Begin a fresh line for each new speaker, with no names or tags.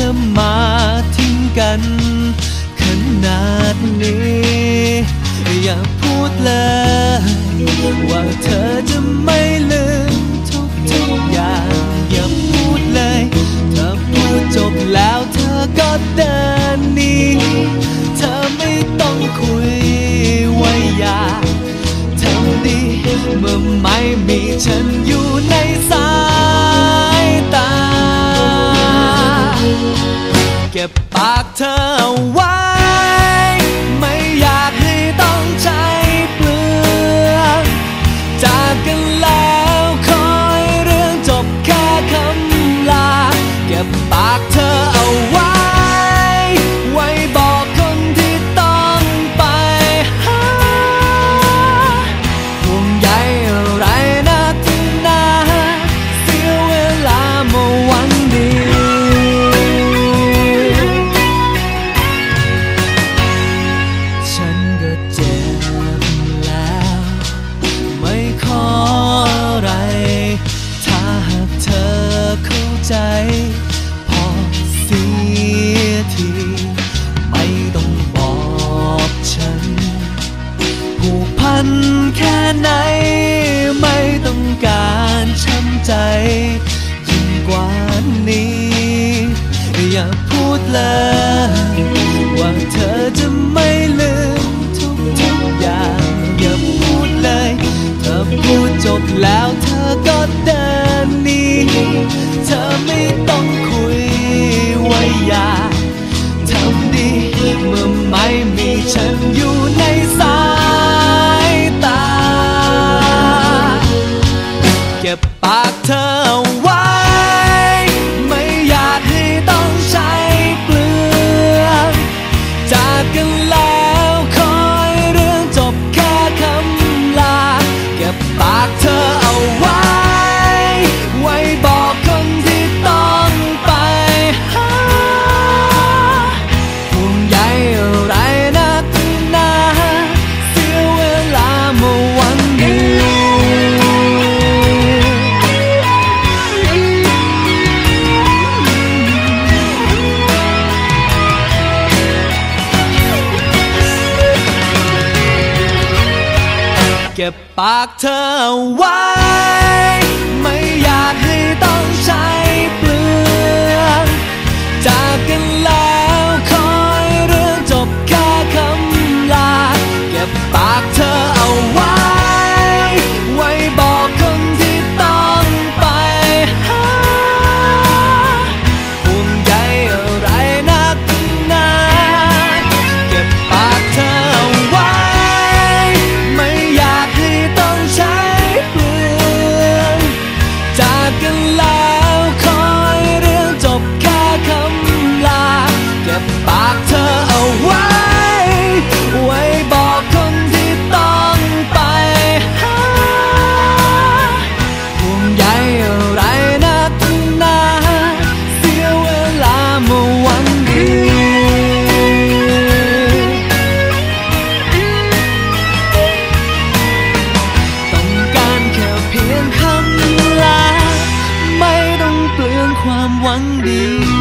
ธอมาทิ้งกัน ขนาดนี้ อย่าพูดเลย ว่าเธอจะไม่ลืมทุกทุกอย่าง อย่าพูดเลยถ้าพูดจบแล้วเธอก็เดิน การช้ำใจยิ่งกว่านี้ อย่าพูดเลยว่าเธอจะไม่ลืมทุกทุกอย่าง อย่าพูดเลย เธอพูดจบแล้วเธอก็เดินหนี เก็บปากเธอไว้ ไม่ ความหวังดี